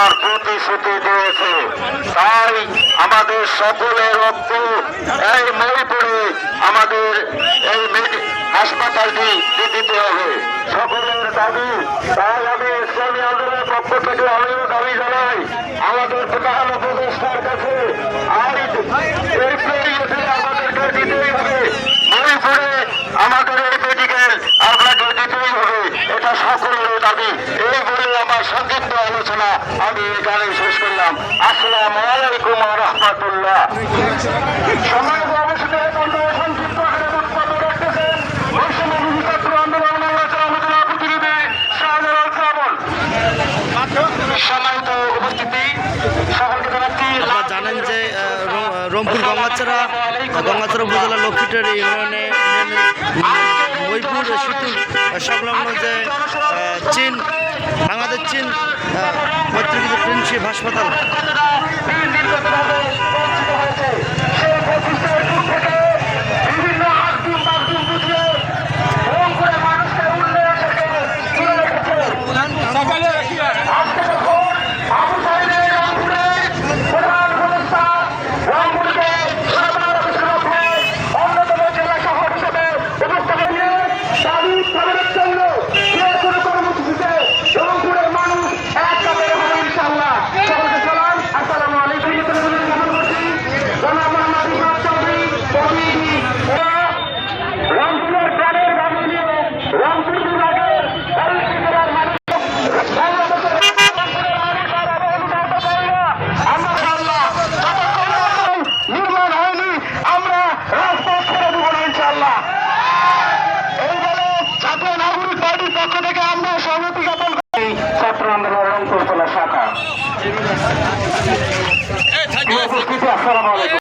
দেওয়ার প্রতিশ্রুতি দিয়েছে। তাই আমাদের সকলের রক্ত এই মণিপুরে আমাদের এই হাসপাতালটি দিতে হবে। সকলের দাবি, তাই আমি ইসলামী আন্দোলনের পক্ষ থেকে আমিও দাবি জানাই। আমাদের প্রধান উপদেষ্টার কাছে আর এই পেরিয়েছে আমাদেরকে দিতেই হবে মণিপুরে আমাদের এই মেডিকেল আপনাকে দিতেই হবে এটা সকলের দাবি এই বলে আমার আলোচনা আমি এখানে শেষ করলাম। আসসালামু আলাইকুম রহমতুল্লাহ। সময় অবশ্যই সংক্ষিপ্ত আকারে বক্তব্য রাখতেছেন। বৈষম্য ছাত্র আন্দোলন বাংলাদেশ প্রতিনিধি শাহজালাল শ্রাবণ। সম্মানিত উপস্থিতি সকলকে জানাচ্ছি আপনারা জানেন যে রংপুর গঙ্গাচড়া গঙ্গাচড়া উপজেলা লক্ষ্মীটের ইউনিয়নে সেতু সংলগ্ন যে চীন বাংলাদেশ চীন পত্রিকা প্রিন্সিপ হাসপাতাল। বিভিন্ন আসসালামু আলাইকুম